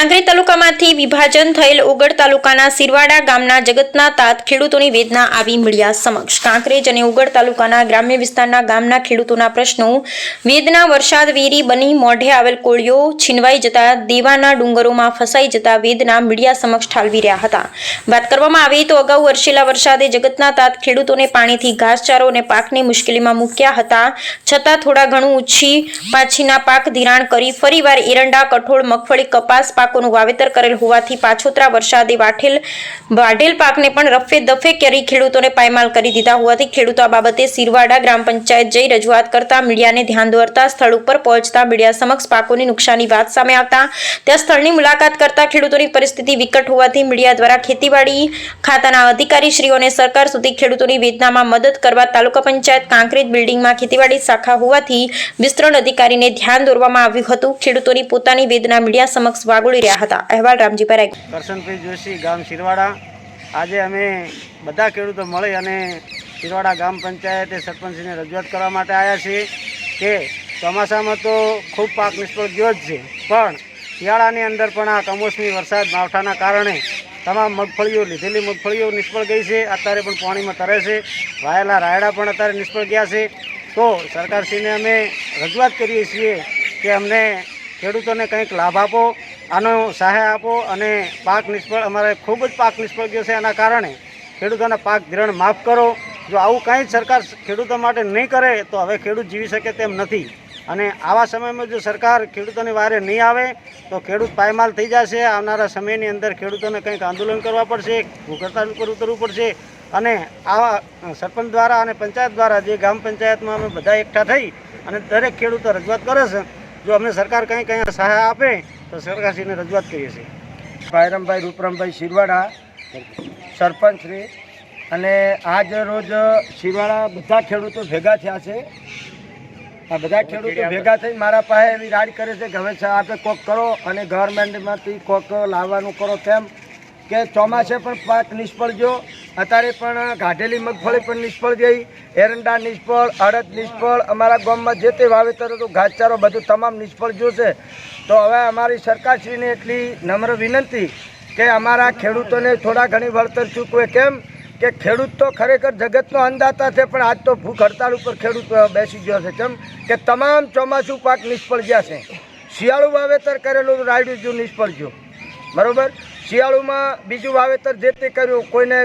કાંકરેજ તાલુકામાંથી વિભાજન થયેલ ઉગડ તાલુકાના સિરવાડા ગામના જગતના તાત ખેડૂતોની વેદના આવી મીડિયા સમક્ષ. કાંકરેજ અને ઉગડ તાલુકાના ગ્રામ્ય વિસ્તારના ગામના ખેડૂતોના પ્રશ્નો, વેદના, વરસાદ, વેરી બની મોઢે આવેલ કોળીઓ છીનવાઈ જતા દેવાના ડુંગરોમાં ફસાઈ જતા વેદના મીડિયા સમક્ષ ઠાલવી રહ્યા હતા. વાત કરવામાં આવે તો અગાઉ વરસેલા વરસાદે જગતના તાત ખેડૂતોને પાણીથી ઘાસચારો અને પાકને મુશ્કેલીમાં મૂક્યા હતા. છતાં થોડા ઘણું ઉછી પાછીના પાક ધિરાણ કરી ફરીવાર એરંડા, કઠોળ, મગફળી, કપાસ પાકોનું વાવેતર કરેલ હોવાથી પાછોતરા વરસાદે વાઠેલ વાઢેલ પાકને પણ રફે દફે કરી ખેડૂતોને પાયમાલ કરી દીધા હોવાથી ખેડૂતો આ બાબતે સિરવાડા ગ્રામ પંચાયત જઈ રજૂઆત કરતા મીડિયાને ધ્યાન દોરતા સ્થળ ઉપર પહોંચતા મીડિયા સમક્ષ પાકોની નુકસાની વાત સામે આવતા. ત્યાં સ્થળની મુલાકાત કરતા ખેડૂતોની પરિસ્થિતિ વિકટ હોવાથી મીડિયા દ્વારા ખેતીવાડી ખાતાના અધિકારીશ્રીઓને સરકાર સુધી ખેડૂતોની વેદનામાં મદદ કરવા તાલુકા પંચાયત કાંકરેજ બિલ્ડિંગમાં ખેતીવાડી શાખા હોવાથી વિસ્તરણ અધિકારીને ધ્યાન દોરવામાં આવ્યું હતું. ખેડૂતોની પોતાની વેદના મીડિયા સમક્ષ વાગોળી રહ્યા હતા. અહેવાલ રામજી પરાઈ કરશનભાઈ જોશી, ગામ શિરવાડા. આજે અમે બધા ખેડૂતો મળી અને શિરવાડા ગામ પંચાયતે સરપંચને રજૂઆત કરવા માટે આવ્યા છીએ કે ચોમાસામાં તો ખૂબ પાક નિષ્ફળ ગયો જ છે. પણ શિયાળાની અંદર પણ આ કમોસમી વરસાદ માવઠાના કારણે તમામ મગફળીઓ, લીધેલી મગફળીઓ નિષ્ફળ ગઈ છે. અત્યારે પણ પાણીમાં તરે છે. વાયેલા રાયડા પણ અત્યારે નિષ્ફળ ગયા છે. તો સરકારશ્રીને અમે રજૂઆત કરીએ છીએ કે અમને ખેડૂતોને કંઈક લાભ આપો. આનો સહાય આપો અને પાક નિષ્ફળ, અમારે ખૂબ જ પાક નિષ્ફળ ગયો છે એના કારણે ખેડૂતોના પાક ધિરણ માફ કરો. જો આવું કાંઈ જ સરકાર ખેડૂતો માટે નહીં કરે, તો હવે ખેડૂત જીવી શકે તેમ નથી. અને આવા સમયમાં જો સરકાર ખેડૂતોની વારે નહીં આવે, તો ખેડૂત પાયમાલ થઈ જશે. આવનારા સમયની અંદર ખેડૂતોને કંઈક આંદોલન કરવા પડશે હડતાળ ઉપર ઉતરવું પડશે. અને આવા સરપંચ દ્વારા અને પંચાયત દ્વારા, જે ગ્રામ પંચાયતમાં અમે બધા એકઠા થઈ અને દરેક ખેડૂતો રજૂઆત કરે છે, જો અમને સરકાર કંઈ કંઈ સહાય આપે તો સરકારશ્રીને રજૂઆત કરીએ છીએ. ભાઈરામભાઈ, રૂપરામભાઈ શિરવાડા સરપંચશ્રી અને આજ રોજ શિરવાડા બધા ખેડૂતો ભેગા થયા છે. આ બધા ખેડૂતો ભેગા થઈ મારા પાસે એવી રાડ કરે છે કે હવે આપણે કોક કરો અને ગવર્મેન્ટમાંથી કોક લાવવાનું કરો કેમ કે ચોમાસે પણ પાક નિષ્ફળ ગયો. અત્યારે પણ ગાઢેલી મગફળી પણ નિષ્ફળ ગઈ. એરંડા નિષ્ફળ, અડદ નિષ્ફળ, અમારા ગામમાં જે તે વાવેતર હતું, ઘાસચારો બધું તમામ નિષ્ફળ ગયું છે. તો હવે અમારી સરકારશ્રીને એટલી નમ્ર વિનંતી કે અમારા ખેડૂતોને થોડા ઘણી વળતર ચૂકવે. કેમ? કે ખેડૂત તો ખરેખર જગતનો અંદાતા છે પણ આજ તો ભૂખ હડતાળ ઉપર ખેડૂત બેસી ગયો છે. કેમ? કે તમામ ચોમાસું પાક નિષ્ફળ ગયા છે. શિયાળુ વાવેતર કરેલું રાયડું જો નિષ્ફળ ગયું. બરાબર? શિયાળુમાં બીજું વાવેતર જે તે કર્યું કોઈને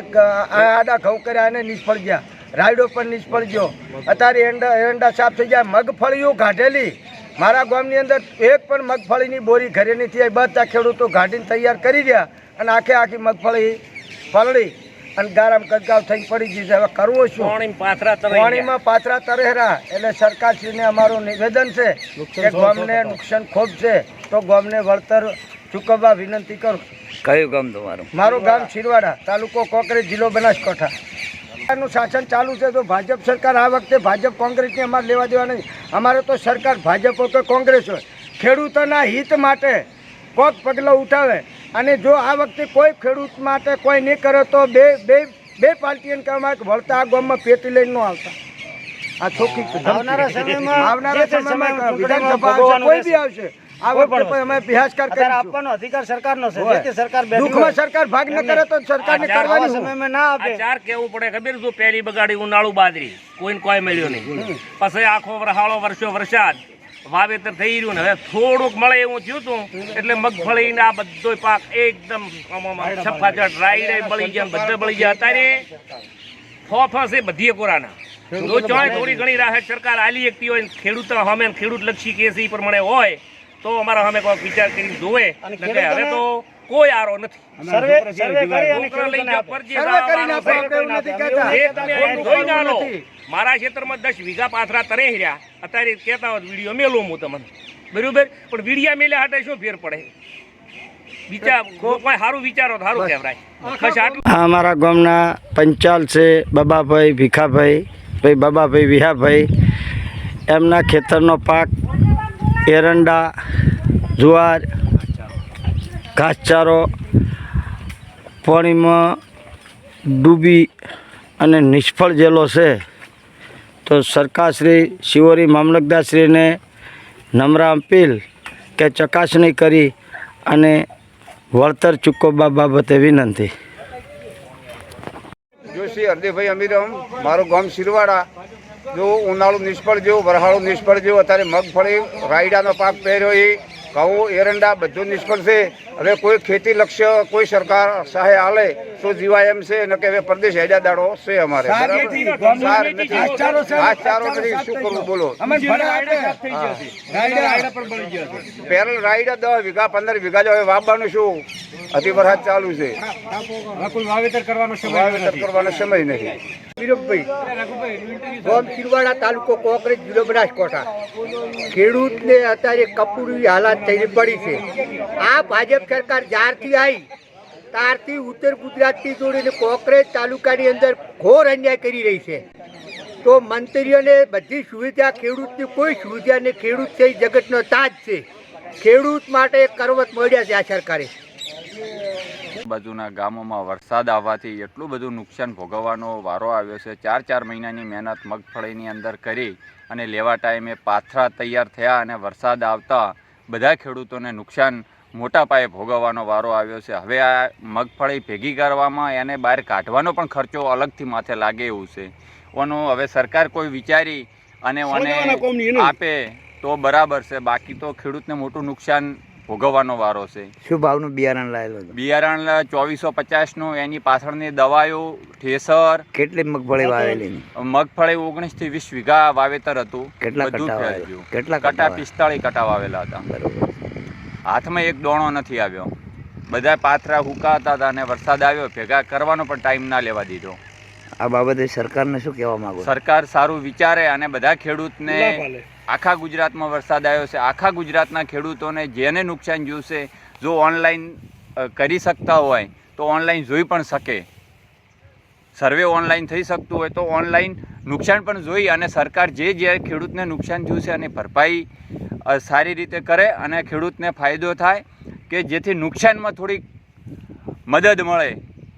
આડા ઘઉં કર્યા એને નિષ્ફળ ગયા. રાયડો પણ નિષ્ફળ ગયો. અત્યારે એંડા એરંડા સાફ થઈ ગયા. મગફળીઓ ગાઢેલી. મારા ગામની અંદર એક પણ મગફળીની બોરી ઘરે નથી આવી બધા ખેડૂતો ગાઢીને તૈયાર કરી રહ્યા અને આખે આખી મગફળી પલળી અને ગારામ ગદગાવ થઈ પડી ગઈ છે. હવે કરવું શું? પાણીમાં પાથરા તરેહરા એટલે સરકારશ્રીને અમારું નિવેદન છે કે ગામને નુકસાન ખૂબ છે. તો ગામને વળતર ચૂકવવા વિનંતી કરું કયું ગામ તમારું? મારું ગામ શિરવાડા તાલુકો કોકરેજ જિલ્લો બનાસકાંઠા. સરકારનું શાસન ચાલુ છે તો ભાજપ સરકાર આ વખતે ભાજપ કોંગ્રેસની અમારે લેવા દેવા નહીં. અમારે તો સરકાર ભાજપ હોય કે કોંગ્રેસ હોય. ખેડૂતોના હિત માટે કોક પગલાં ઉઠાવે. અને જો આ વખતે કોઈ ખેડૂત માટે કોઈ નહીં કરે તો બે બે બે પાર્ટીને કહેવામાં કે વળતા આ ગામમાં પેટી લઈને ન આવતા. આ ચોખ્ખી. આવનારા સમયમાં આવનારા સમયમાં વિધાનસભા કોઈ બી આવશે. આપવાનો અધિકાર સરકારનો છે. હોય. જે તે સરકાર દુઃખમાં સરકાર ભાગ ન કરે તો સરકારને આવા કરવાની શું? ના આપે. ચાર કેવું પડે ખબર શું? પહેલી બગાડી ઉનાળુ બાજરી. કોઈને કોઈ મળ્યો નહીં. પછી આખો વરહાળો વર્ષો વરસાદ. વાવેતર થઈ રહ્યું ને. હવે થોડુંક મળે એવું થયું હતું એટલે મગફળી ના આ બધો પાક એકદમ છફાચટ રાઈડે બળી ગયા બધે બળી ગયા. અત્યારે ફોફા છે બધી કોરાના. જો ચોય થોડી ઘણી રાહત સરકાર આલી એકતી હોય ને ખેડૂત સામે ખેડૂત લક્ષી કેસ ઈ પ્રમાણે હોય. તો અમારા અમે કોઈ વિચાર કરી જોવે અને હવે તો કોઈ આરો નથી. સર્વે સર્વે કરી અને જોઈ ના લો મારા ક્ષેત્રમાં દસ વીઘા પાથરા તરે રહ્યા. અત્યારે કહેતા હોત વીડિયો મેલો હું તમને. બરોબર? પણ વિડિયા મેલ્યા હાટે શું ફેર પડે? અમારા ગામના પંચાલ છે બાબાભાઈ ભીખાભાઈ ભાઈ બાબાભાઈ વિહાભાઈ. એમના ખેતરનો પાક એરંડા જુવાર, ઘાસચારો, પાણીમાં ડૂબી અને નિષ્ફળ જેલો છે. તો સરકારશ્રી, શિવોરી મામલતદારશ્રીને નમ્ર અપીલ કે ચકાસણી કરી અને વળતર ચૂકવવા બાબતે વિનંતી. જોશી હરદેભાઈ અમીરમ, મારું ગામ શિરવાડા, જો ઉનાળું નિષ્ફળ જેવું, વરહાળું નિષ્ફળ જેવું, અત્યારે મગફળી, રાયડાનો પાક પહેર્યો એ ઘઉં એરંડા બધું નિષ્ફળ છે હવે કોઈ ખેતી લક્ષ્ય કોઈ સરકાર સહાય આલે તો જીવાય એમ છે ને કે હવે પ્રદેશ હેજા દાડો છે અમારે બરાબર? નથી, શું કરવું બોલો. પેરલ રાયડા દસ વીઘા પંદર વીઘા જો હવે વાવવાનું શું અતિ વરસાદ ચાલુ છે વાવેતર કરવાનો સમય નથી ગામ શિરવાડા તાલુકો કોંગ્રેસ જિલ્લો બનાસકાંઠા. ખેડૂતને અત્યારે કપૂરી હાલાત થઈ પડી છે. આ ભાજપ સરકાર જ્યારથી આવી ત્યારથી ઉત્તર ગુજરાતથી જોડીને કોંગ્રેસ તાલુકાની અંદર ઘોર અન્યાય કરી રહી છે. તો મંત્રીઓને બધી સુવિધા, ખેડૂતની કોઈ સુવિધા નહીં. ખેડૂત છે જગતનો તાજ છે. ખેડૂત માટે કરવત મળ્યા છે આ સરકારે. બાજુના ગામોમાં વરસાદ આવવાથી એટલું બધું નુકસાન ભોગવવાનો વારો આવ્યો છે. ચાર ચાર મહિનાની મહેનત મગફળીની અંદર કરી અને લેવા ટાઈમે પાથરા તૈયાર થયા અને વરસાદ આવતા બધા ખેડૂતોને નુકસાન મોટા પાયે ભોગવવાનો વારો આવ્યો છે. હવે આ મગફળી ભેગી કરવામાં એને બહાર કાઢવાનો પણ ખર્ચો અલગથી માથે લાગે એવું છે. ઓનું હવે સરકાર કોઈ વિચારી અને ઓને આપે તો બરાબર છે. બાકી તો ખેડૂતને મોટું નુકસાન ભોગવવાનો વારો છે. શું ભાવનું બિયારણ લાવેલો બિયારણ ચોવીસો પચાસનું એની પાછળની દવાઓ ઠેસર કેટલી મગફળી વાવેલી મગફળી ઓગણીસથી વીસ વીઘા વાવેતર હતું. કેટલા. કેટલા કટા પિસ્તાળીસ કટા વાવેલા હતા. બરોબર. હાથમાં એક દોણો નથી આવ્યો. બધા પાથરા હુકાતા હતા અને વરસાદ આવ્યો. ભેગા કરવાનો પણ ટાઈમ ના લેવા દીધો. આ બાબતે સરકારને શું કહેવા માંગો સરકાર સારું વિચારે અને બધા ખેડૂતને આખા ગુજરાતમાં વરસાદ આવ્યો છે. આખા ગુજરાતના ખેડૂતોને જેને નુકસાન જોશે જો ઓનલાઈન કરી શકતા હોય તો ઓનલાઈન જોઈ પણ શકે. સર્વે ઓનલાઈન થઈ શકતું હોય તો ઓનલાઈન નુકસાન પણ જોઈ અને સરકાર જે જે ખેડૂતને નુકસાન જોશે અને ભરપાઈ સારી રીતે કરે અને ખેડૂતને ફાયદો થાય કે જેથી નુકસાનમાં થોડીક મદદ મળે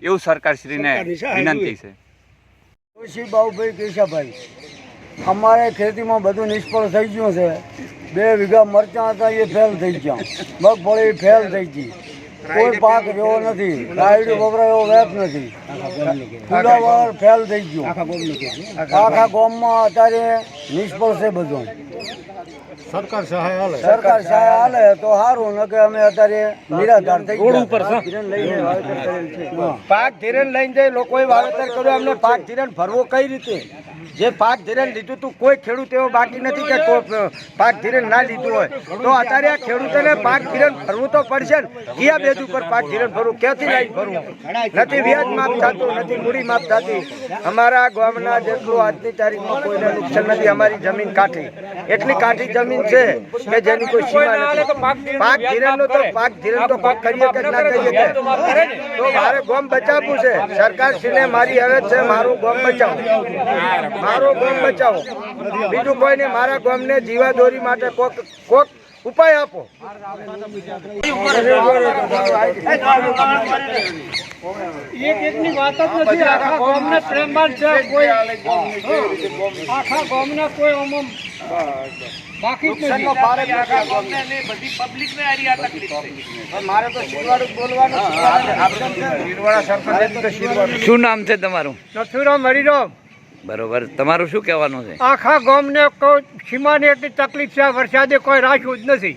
એવું સરકારશ્રીને વિનંતી છે. જોશી કેશાભાઈ. અમારે ખેતીમાં બધું નિષ્ફળ થઈ ગયું છે. બે વીઘા મરચાં હતા એ ફેલ થઈ ગયા. મગફળી ફેલ થઈ ગઈ. કોઈ પાક રહ્યો નથી. રાયડું વપરાયો વેપ નથી. ફુલાવર ફેલ થઈ ગયું. આખા ગામમાં અત્યારે નિષ્ફળ છે બધું. સરકાર સહાય હાલે સરકાર સહાય હાલે તો સારું ન કે અમે અત્યારે નિરાધાર થઈ ગયા ઉપર લઈને વાવેતર કરેલ છે. પાક ધિરણ લઈને જઈ લોકોએ વાવેતર કર્યું અમને પાક ધિરણ ભરવો કઈ રીતે? જે પાક ધીરણ લીધું તું કોઈ ખેડૂત એવો બાકી નથી કે પાક ધિરણ ના લીધું હોય. તો અત્યારે આ ખેડૂતોને પાક ધિરણ ભરવું તો પડશે ને. કયા બેજ ઉપર પાક ધિરણ ભરવું ક્યાંથી લાઈન ભરવું નથી વ્યાજ માફ થતું નથી મૂડી માફ થતી. અમારા ગામના જેટલું આજની તારીખમાં કોઈને નુકસાન નથી અમારી જમીન કાઠી. એટલી કાઠી જમીન છે કે જેની કોઈ સીમા નથી. પાક ધિરણ તો પાક ધીરણ તો પાક કરીએ કે ના કરીએ તો મારે ગોમ બચાવવું છે. સરકાર શ્રીને મારી હવે છે મારું ગોમ બચાવો. મારો ગામ બચાવો બીજું કોઈ નહીં મારા ગામને જીવાદોરી માટે કોક કોક ઉપાય આપો એક એકની વાત જ નથી આખા ગામને પ્રેમાન છે કોઈ આખા ગામને કોઈ આમ બાકી જ નથી ને આરી આ તકલીફ છે મારે તો શિરવાડું બોલવાનું શું નામ છે તમારું નથુરામ હરિરામ બરોબર. તમારું શું કહેવાનું છે? આખા ગામને કોઈ સીમાની એટલી તકલીફ છે વરસાદે કોઈ રાખ્યું જ નથી.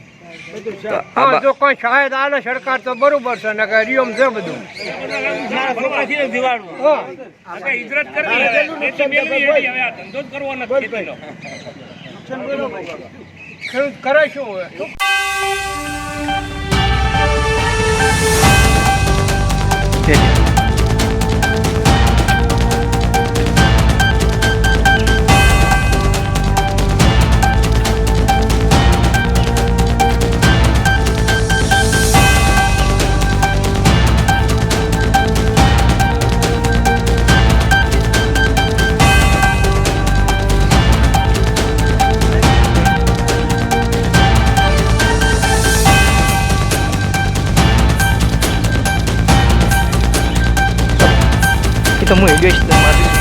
હા જો કોઈ શાયદ આલે સરકાર તો બરોબર છે ને કે રિયમ છે બધું. મારા છોકરાથી જ દિવાળું એ તો હું જોઈશ તમારું